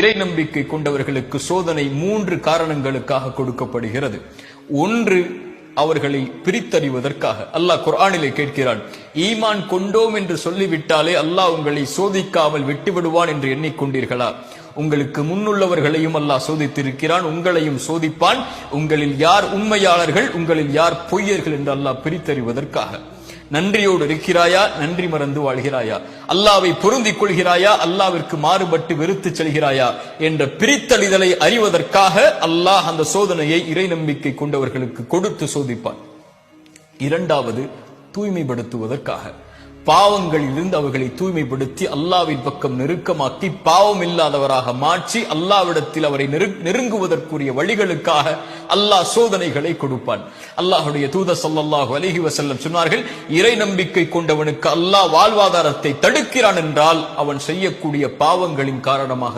இறை நம்பிக்கை கொண்டவர்களுக்கு சோதனை மூன்று காரணங்களுக்காக கொடுக்கப்படுகிறது. ஒன்று அவர்களை பிரித்தறிவதற்காக. அல்லாஹ் குர்ஆனிலே கேட்கிறான் ஈமான் கொண்டோம் என்று சொல்லிவிட்டாலே அல்லாஹ் உங்களை சோதிக்காமல் விட்டுவிடுவான் என்று எண்ணிக்கொண்டீர்களா? உங்களுக்கு முன்னுள்ளவர்களையும் அல்லாஹ் சோதித்திருக்கிறான் உங்களையும் சோதிப்பான். உங்களில் யார் உண்மையாளர்கள் உங்களில் யார் பொய்யர்கள் என்று அல்லாஹ் பிரித்தறிவதற்காக. நன்றியோடு இருக்கிறாயா? நன்றி மறந்து வாழ்கிறாயா? அல்லாவை பொருந்திக் கொள்கிறாயா? அல்லாவிற்கு மாறுபட்டு வெறுத்து செல்கிறாயா? என்ற பிரித்தளிதலை அறிவதற்காக அல்லாஹ் அந்த சோதனையை இறை நம்பிக்கை கொண்டவர்களுக்கு கொடுத்து சோதிப்பான். இரண்டாவது தூய்மைப்படுத்துவதற்காக. பாவங்களிலிருந்து அவர்களை தூய்மைப்படுத்தி அல்லாவின் பக்கம் நெருக்கமாக்கி பாவம் இல்லாதவராக மாற்றி அல்லாவிடத்தில் அவரை நெருங்குவதற்குரிய வழிகளுக்காக அல்லாஹ் சோதனைகளை கொடுப்பான். அல்லாஹுடைய தூத சல்லாஹு அலைஹி வசல்லம் சொன்னார்கள் இறை நம்பிக்கை கொண்டவனுக்கு அல்லாஹ் வாழ்வாதாரத்தை தடுக்கிறான் என்றால் அவன் செய்யக்கூடிய பாவங்களின் காரணமாக